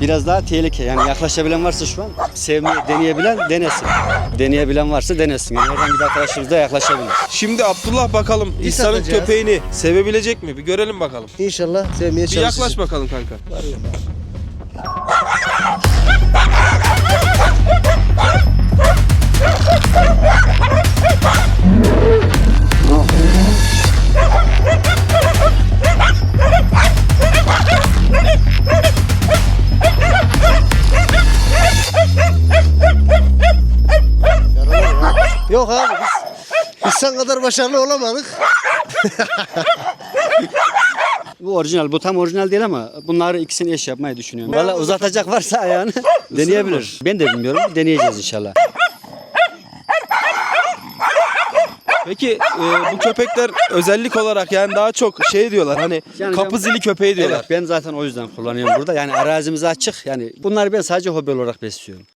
biraz daha tehlike. Yani yaklaşabilen varsa şu an sevmeyi deneyebilen denesin. Deneyebilen varsa denesin. Yani herhangi bir arkadaşımız da yaklaşabilir. Şimdi Abdullah bakalım İhsan'ın satacağız. köpeğini sevebilecek mi? Bir görelim bakalım. İnşallah sevmeye Bir yaklaş bakalım kanka. Yok abi biz insan kadar başarılı olamadık. Bu orijinal. Bu tam orijinal değil ama bunları ikisini eş yapmayı düşünüyorum. Valla uzatacak varsa ayağını deneyebilir. Ben de bilmiyorum. Deneyeceğiz inşallah. Peki e, bu köpekler özellik olarak yani daha çok şey diyorlar hani Yani kapı ben- zili köpeği diyorlar. Evet ben zaten o yüzden kullanıyorum burada. Yani arazimiz açık. Yani bunları ben sadece hobi olarak besliyorum.